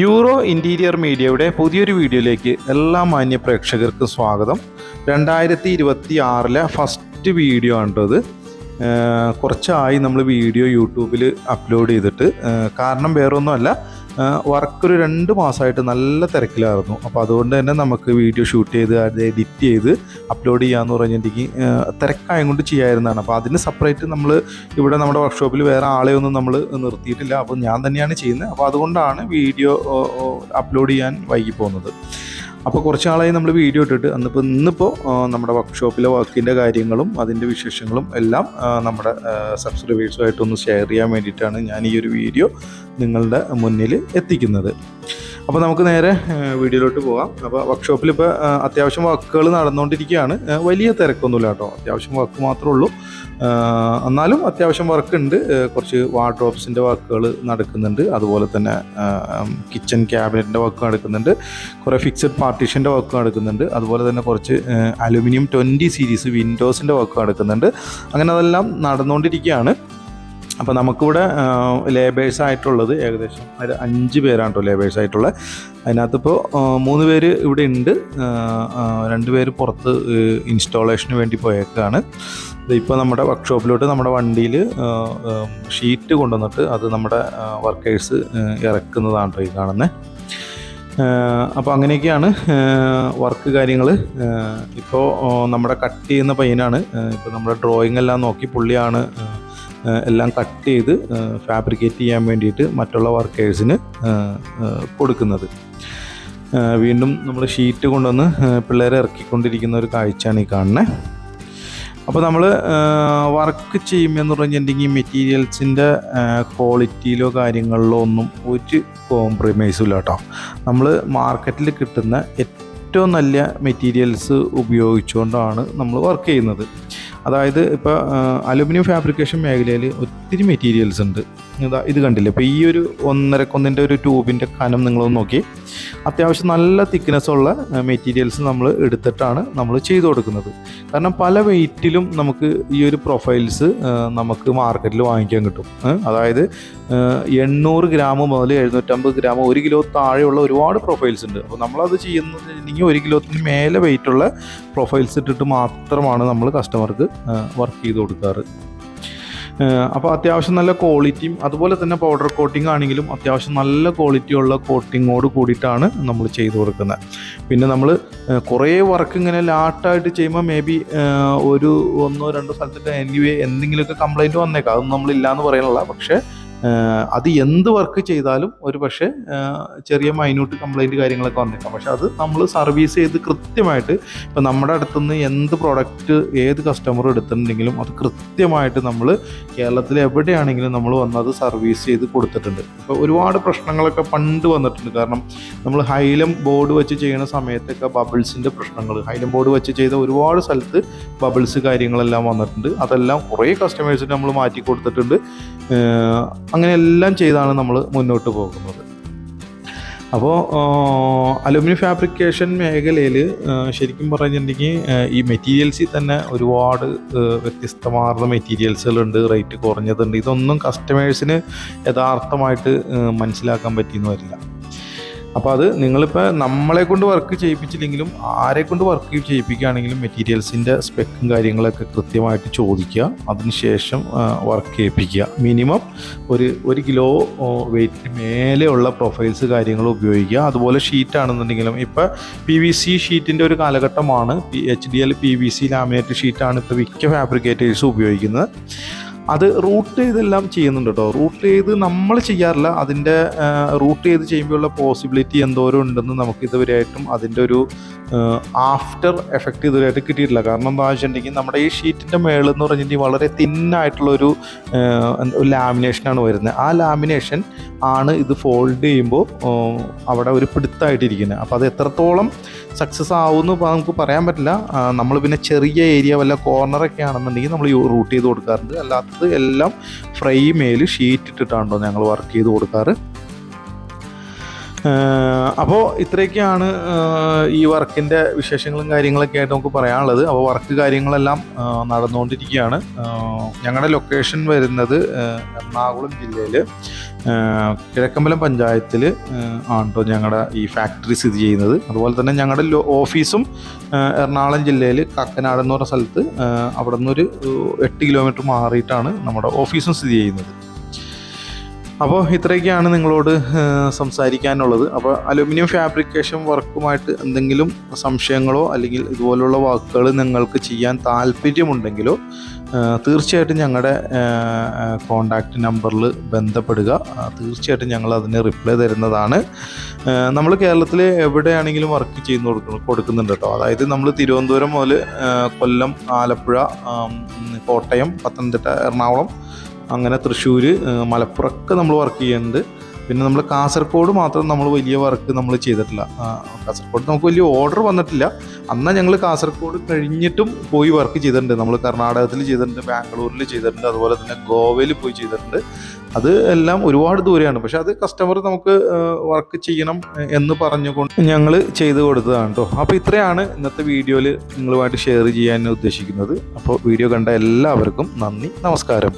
Euro interior മീഡിയയുടെ പുതിയൊരു വീഡിയോയിലേക്ക് എല്ലാ മാന്യ പ്രേക്ഷകർക്കും സ്വാഗതം. രണ്ടായിരത്തി ഇരുപത്തി ആറിലെ ഫസ്റ്റ് വീഡിയോ ആണ് കേട്ടോ ഇത് കുറച്ചായി നമ്മൾ വീഡിയോ യൂട്യൂബിൽ അപ്ലോഡ് ചെയ്തിട്ട് കാരണം വേറൊന്നുമല്ല വർക്ക് ഒരു രണ്ട് മാസമായിട്ട് നല്ല തിരക്കിലായിരുന്നു. അപ്പോൾ അതുകൊണ്ട് തന്നെ നമുക്ക് വീഡിയോ ഷൂട്ട് ചെയ്ത് അത് എഡിറ്റ് ചെയ്ത് അപ്ലോഡ് ചെയ്യാമെന്ന് പറഞ്ഞിട്ടുണ്ടെങ്കിൽ തിരക്കായം കൊണ്ട് ചെയ്യാമായിരുന്നതാണ് അപ്പോൾ അതിന് സെപ്പറേറ്റ് നമ്മൾ ഇവിടെ നമ്മുടെ വർക്ക്ഷോപ്പിൽ വേറെ ആളെ ഒന്നും നമ്മൾ നിർത്തിയിട്ടില്ല. അപ്പോൾ ഞാൻ തന്നെയാണ് ചെയ്യുന്നത്. അപ്പോൾ അതുകൊണ്ടാണ് വീഡിയോ അപ്ലോഡ് ചെയ്യാൻ വൈകി പോകുന്നത്. അപ്പോൾ കുറച്ച് നാളായി നമ്മൾ വീഡിയോ ഇട്ടിട്ട് അന്നിപ്പോൾ ഇന്നിപ്പോൾ നമ്മുടെ വർക്ക്ഷോപ്പിലെ വർക്കിന്റെ കാര്യങ്ങളും അതിന്റെ വിശേഷങ്ങളും എല്ലാം നമ്മുടെ സബ്സ്ക്രൈബേഴ്സുമായിട്ടൊന്ന് ഷെയർ ചെയ്യാൻ വേണ്ടിയിട്ടാണ് ഞാൻ ഈ ഒരു വീഡിയോ നിങ്ങളുടെ മുന്നിൽ എത്തിക്കുന്നത്. അപ്പോൾ നമുക്ക് നേരെ വീഡിയോയിലോട്ട് പോകാം അപ്പോൾ വർക്ക്ഷോപ്പിൽ ഇപ്പോൾ അത്യാവശ്യം വർക്കുകൾ നടന്നുകൊണ്ടിരിക്കുകയാണ് വലിയ തിരക്കൊന്നുമില്ല കേട്ടോ. അത്യാവശ്യം വർക്ക് മാത്രമേ ഉള്ളൂ. എന്നാലും അത്യാവശ്യം വർക്ക് ഉണ്ട്. കുറച്ച് വാർഡ്രോബ്സിന്റെ വാക്കുകൾ നടക്കുന്നുണ്ട്. അതുപോലെ തന്നെ കിച്ചൺ ക്യാബിനറ്റിന്റെ വർക്ക് നടക്കുന്നുണ്ട്. കുറേ ഫിക്സഡ് പാർട്ടീഷന്റെ വർക്ക് നടക്കുന്നുണ്ട്. അതുപോലെ തന്നെ കുറച്ച് അലുമിനിയം ട്വന്റി സീരീസ് വിൻഡോസിന്റെ വർക്ക് നടക്കുന്നുണ്ട്. അങ്ങനെ അതെല്ലാം നടന്നുകൊണ്ടിരിക്കുകയാണ് അപ്പോൾ നമുക്കിവിടെ ലേബേഴ്സ് ആയിട്ടുള്ളത് ഏകദേശം ഒരു അഞ്ച് പേരാണ് ലേബേഴ്സ് ആയിട്ടുള്ളത് അതിനകത്തിപ്പോൾ മൂന്ന് പേര് ഇവിടെ ഉണ്ട് രണ്ട് പേര് പുറത്ത് ഇൻസ്റ്റാളേഷന് വേണ്ടി പോയേക്കാണ്. ഇപ്പോൾ നമ്മുടെ വർക്ക്ഷോപ്പിലോട്ട് നമ്മുടെ വണ്ടിയിൽ ഷീറ്റ് കൊണ്ടുവന്നിട്ട് അത് നമ്മുടെ വർക്കേഴ്സ് ഇറക്കുന്നതാണ് കേട്ടോ ഈ കാണുന്നത് അപ്പോൾ അങ്ങനെയൊക്കെയാണ് വർക്ക് കാര്യങ്ങൾ ഇപ്പോൾ നമ്മുടെ കട്ട് ചെയ്യുന്ന പയ്യനാണ്. ഇപ്പോൾ നമ്മുടെ ഡ്രോയിങ് എല്ലാം നോക്കി പുള്ളിയാണ് എല്ലാം കട്ട് ചെയ്ത് ഫാബ്രിക്കേറ്റ് ചെയ്യാൻ വേണ്ടിയിട്ട് മറ്റുള്ള വർക്കേഴ്സിന് കൊടുക്കുന്നത്. വീണ്ടും നമ്മൾ ഷീറ്റ് കൊണ്ടുവന്ന് പിള്ളേരെ ഇറക്കിക്കൊണ്ടിരിക്കുന്ന ഒരു കാഴ്ചയാണ് ഈ കാണുന്നത് അപ്പോൾ നമ്മൾ വർക്ക് ചെയ്യുമെന്ന് പറഞ്ഞിട്ടുണ്ടെങ്കിൽ മെറ്റീരിയൽസിന്റെ ക്വാളിറ്റിയിലോ കാര്യങ്ങളിലോ ഒന്നും ഒരു കോംപ്രമൈസും ഇല്ല കേട്ടോ. നമ്മൾ മാർക്കറ്റിൽ കിട്ടുന്ന ഏറ്റവും നല്ല മെറ്റീരിയൽസ് ഉപയോഗിച്ചുകൊണ്ടാണ് നമ്മൾ വർക്ക് ചെയ്യുന്നത്. അതായത് ഇപ്പോൾ അലുമിനിയം ഫാബ്രിക്കേഷൻ മേഖലയിൽ ഒത്തിരി മെറ്റീരിയൽസ് ഉണ്ട്. ഇതാ ഇത് കണ്ടില്ലേ? ഇപ്പോൾ ഈ ഒരു ഒന്നരക്കൊന്നിന്റെ ഒരു ട്യൂബിന്റെ കനം നിങ്ങളൊന്ന് നോക്കി. അത്യാവശ്യം നല്ല തിക്നെസ് ഉള്ള മെറ്റീരിയൽസ് നമ്മൾ എടുത്തിട്ടാണ് നമ്മൾ ചെയ്തു കൊടുക്കുന്നത്. കാരണം പല വെയിറ്റിലും നമുക്ക് ഈ ഒരു പ്രൊഫൈൽസ് നമുക്ക് മാർക്കറ്റിൽ വാങ്ങിക്കാൻ കിട്ടും. അതായത് എണ്ണൂറ് ഗ്രാം മുതൽ എഴുന്നൂറ്റമ്പത് ഗ്രാം ഒരു കിലോ താഴെയുള്ള ഒരുപാട് പ്രൊഫൈൽസ് ഉണ്ട്. അപ്പോൾ നമ്മളത് ചെയ്യുന്നതിനെങ്കിൽ ഒരു കിലോത്തിന് മേലെ വെയിറ്റുള്ള പ്രൊഫൈൽസ് ഇട്ടിട്ട് മാത്രമാണ് നമ്മൾ കസ്റ്റമർക്ക് വർക്ക് ചെയ്ത് കൊടുക്കാറ്. അപ്പോൾ അത്യാവശ്യം നല്ല ക്വാളിറ്റിയും അതുപോലെ തന്നെ പൗഡർ കോട്ടിംഗ് ആണെങ്കിലും അത്യാവശ്യം നല്ല ക്വാളിറ്റിയുള്ള കോട്ടിങ്ങോട് കൂടിയിട്ടാണ് നമ്മൾ ചെയ്തു കൊടുക്കുന്നത്. പിന്നെ നമ്മൾ കുറേ വർക്ക് ഇങ്ങനെ ലാട്ടായിട്ട് ചെയ്യുമ്പോൾ മേ ബി ഒരു ഒന്നോ രണ്ടോ സ്ഥലത്തൊക്കെ എനിവേ എന്തെങ്കിലുമൊക്കെ കംപ്ലൈന്റ് വന്നേക്കാം. അതൊന്നും നമ്മളില്ലാന്ന് പറയാനുള്ള. പക്ഷേ അത് എന്ത് വർക്ക് ചെയ്താലും ഒരു പക്ഷേ ചെറിയ മൈന്യൂട്ട് കംപ്ലൈന്റ് കാര്യങ്ങളൊക്കെ വന്നേക്കാം. പക്ഷെ അത് നമ്മൾ സർവീസ് ചെയ്ത് കൃത്യമായിട്ട് ഇപ്പം നമ്മുടെ അടുത്തുനിന്ന് എന്ത് പ്രോഡക്റ്റ് ഏത് കസ്റ്റമർ എടുത്തിട്ടുണ്ടെങ്കിലും അത് കൃത്യമായിട്ട് നമ്മൾ കേരളത്തിൽ എവിടെയാണെങ്കിലും നമ്മൾ വന്നത് സർവീസ് ചെയ്ത് കൊടുത്തിട്ടുണ്ട്. ഇപ്പോൾ ഒരുപാട് പ്രശ്നങ്ങളൊക്കെ പണ്ട് വന്നിട്ടുണ്ട്. കാരണം നമ്മൾ ഹൈലം ബോർഡ് വെച്ച് ചെയ്യുന്ന സമയത്തൊക്കെ ബബിൾസിന്റെ പ്രശ്നങ്ങൾ ഹൈലം ബോർഡ് വെച്ച് ചെയ്ത ഒരുപാട് സ്ഥലത്ത് ബബിൾസ് കാര്യങ്ങളെല്ലാം വന്നിട്ടുണ്ട്. അതെല്ലാം കുറേ കസ്റ്റമേഴ്സിന് നമ്മൾ മാറ്റി കൊടുത്തിട്ടുണ്ട്. ഏഹ് അങ്ങനെ എല്ലാം ചെയ്താണ് നമ്മൾ മുന്നോട്ട് പോകുന്നത്. അപ്പോൾ അലുമിനിയം ഫാബ്രിക്കേഷൻ മേഖലയിൽ ശരിക്കും പറഞ്ഞിട്ടുണ്ടെങ്കിൽ ഈ മെറ്റീരിയൽസിൽ തന്നെ ഒരുപാട് വ്യത്യസ്തമാർന്ന മെറ്റീരിയൽസുകളുണ്ട് റേറ്റ് കുറഞ്ഞതുണ്ട്. ഇതൊന്നും കസ്റ്റമേഴ്സിന് യഥാർത്ഥമായിട്ട് മനസ്സിലാക്കാൻ പറ്റിയെന്ന് വരില്ല. അപ്പോൾ അത് നിങ്ങളിപ്പോൾ നമ്മളെ കൊണ്ട് വർക്ക് ചെയ്യിപ്പിച്ചില്ലെങ്കിലും ആരെ കൊണ്ട് വർക്ക് ചെയ്യിപ്പിക്കുകയാണെങ്കിലും മെറ്റീരിയൽസിന്റെ സ്പെക്കും കാര്യങ്ങളൊക്കെ കൃത്യമായിട്ട് ചോദിക്കുക. അതിനുശേഷം വർക്ക് ചെയ്യിപ്പിക്കുക. മിനിമം ഒരു ഒരു കിലോ വെയിറ്റ് മേലെയുള്ള പ്രൊഫൈൽസ് കാര്യങ്ങൾ ഉപയോഗിക്കുക. അതുപോലെ ഷീറ്റ് ആണെന്നുണ്ടെങ്കിലും ഇപ്പോൾ പി വി സി ഷീറ്റിന്റെ ഒരു കാലഘട്ടമാണ്. H D L P V C laminate ഷീറ്റാണ് ഇപ്പോൾ മിക്ക ഫാബ്രിക്കേറ്റേഴ്സ് ഉപയോഗിക്കുന്നത്. അത് റൂട്ട് ചെയ്തെല്ലാം ചെയ്യുന്നുണ്ട് കേട്ടോ. റൂട്ട് ചെയ്ത് നമ്മൾ ചെയ്യാറില്ല. അതിന്റെ റൂട്ട് ചെയ്ത് ചെയ്യുമ്പോഴുള്ള പോസിബിലിറ്റി എന്തോരം ഉണ്ടെന്ന് നമുക്ക് ഇതുവരെയായിട്ടും അതിന്റെ ഒരു ആഫ്റ്റർ എഫക്റ്റ് ഇതുവരെയായിട്ട് കിട്ടിയിട്ടില്ല. കാരണം എന്താ വെച്ചിട്ടുണ്ടെങ്കിൽ നമ്മുടെ ഈ ഷീറ്റിന്റെ മേളിൽ എന്ന് പറഞ്ഞിട്ടുണ്ടെങ്കിൽ വളരെ തിന്നായിട്ടുള്ളൊരു ലാമിനേഷനാണ് വരുന്നത്. ആ ലാമിനേഷൻ ആണ് ഇത് ഫോൾഡ് ചെയ്യുമ്പോൾ അവിടെ ഒരു പിടുത്തായിട്ടിരിക്കുന്നത്. അപ്പോൾ അത് എത്രത്തോളം സക്സസ് ആവുമെന്ന് നമുക്ക് പറയാൻ പറ്റില്ല. നമ്മൾ പിന്നെ ചെറിയ ഏരിയ വല്ല കോർണറൊക്കെ ആണെന്നുണ്ടെങ്കിൽ നമ്മൾ റൂട്ട് ചെയ്ത് കൊടുക്കാറുണ്ട്. അല്ലാത്തത് എല്ലാം ഫ്രെയിമേൽ ഷീറ്റ് ഇട്ടിട്ടാണല്ലോ ഞങ്ങൾ വർക്ക് ചെയ്ത് കൊടുക്കാറ്. അപ്പോൾ ഇത്രയൊക്കെയാണ് ഈ വർക്കിന്റെ വിശേഷങ്ങളും കാര്യങ്ങളൊക്കെ ആയിട്ട് നമുക്ക് പറയാനുള്ളത്. അപ്പോൾ വർക്ക് കാര്യങ്ങളെല്ലാം നടന്നുകൊണ്ടിരിക്കുകയാണ്. ഞങ്ങളുടെ ലൊക്കേഷൻ വരുന്നത് എറണാകുളം ജില്ലയിൽ കിഴക്കമ്പലം പഞ്ചായത്തിൽ ആണോ ഞങ്ങളുടെ ഈ ഫാക്ടറി സ്ഥിതി ചെയ്യുന്നത്. അതുപോലെ തന്നെ ഞങ്ങളുടെ ഓഫീസും എറണാകുളം ജില്ലയിൽ കാക്കനാട് എന്ന് പറഞ്ഞ സ്ഥലത്ത് അവിടെ നിന്നൊരു എട്ട് കിലോമീറ്റർ മാറിയിട്ടാണ് നമ്മുടെ ഓഫീസും സ്ഥിതി ചെയ്യുന്നത്. അപ്പോൾ ഇത്രയൊക്കെയാണ് നിങ്ങളോട് സംസാരിക്കാനുള്ളത്. അപ്പോൾ അലുമിനിയം ഫാബ്രിക്കേഷൻ വർക്കുമായിട്ട് എന്തെങ്കിലും സംശയങ്ങളോ അല്ലെങ്കിൽ ഇതുപോലുള്ള വാക്കുകൾ നിങ്ങൾക്ക് ചെയ്യാൻ താല്പര്യമുണ്ടെങ്കിലോ തീർച്ചയായിട്ടും ഞങ്ങളുടെ കോണ്ടാക്റ്റ് നമ്പറിൽ ബന്ധപ്പെടുക. തീർച്ചയായിട്ടും ഞങ്ങൾ അതിന് റിപ്ലൈ തരുന്നതാണ്. നമ്മൾ കേരളത്തിൽ എവിടെയാണെങ്കിലും വർക്ക് ചെയ്ത് കൊടുക്കുന്നു കൊടുക്കുന്നുണ്ട് കേട്ടോ അതായത് നമ്മൾ തിരുവനന്തപുരം മുതൽ കൊല്ലം ആലപ്പുഴ കോട്ടയം പത്തനംതിട്ട എറണാകുളം അങ്ങനെ തൃശ്ശൂർ മലപ്പുറമൊക്കെ നമ്മൾ വർക്ക് ചെയ്യുന്നുണ്ട് പിന്നെ നമ്മൾ കാസർഗോഡ് മാത്രം നമ്മൾ വലിയ വർക്ക് നമ്മൾ ചെയ്തിട്ടില്ല. കാസർഗോഡ് നമുക്ക് വലിയ ഓർഡർ വന്നിട്ടില്ല. അന്നാ ഞങ്ങൾ കാസർഗോഡ് കഴിഞ്ഞിട്ടും പോയി വർക്ക് ചെയ്തിട്ടുണ്ട്. നമ്മൾ കർണാടകത്തിൽ ചെയ്തിട്ടുണ്ട് ബാംഗ്ലൂരിൽ ചെയ്തിട്ടുണ്ട് അതുപോലെ തന്നെ ഗോവയിൽ പോയി ചെയ്തിട്ടുണ്ട്. അത് എല്ലാം ഒരുപാട് ദൂരെയാണ്. പക്ഷെ അത് കസ്റ്റമർ നമുക്ക് വർക്ക് ചെയ്യണം എന്ന് പറഞ്ഞുകൊണ്ട് ഞങ്ങൾ ചെയ്തു കൊടുത്തതാണ് കേട്ടോ അപ്പോൾ ഇത്രയാണ് ഇന്നത്തെ വീഡിയോയിൽ നിങ്ങളുമായിട്ട് ഷെയർ ചെയ്യാൻ ഉദ്ദേശിക്കുന്നത്. അപ്പോൾ വീഡിയോ കണ്ട എല്ലാവർക്കും നന്ദി നമസ്കാരം.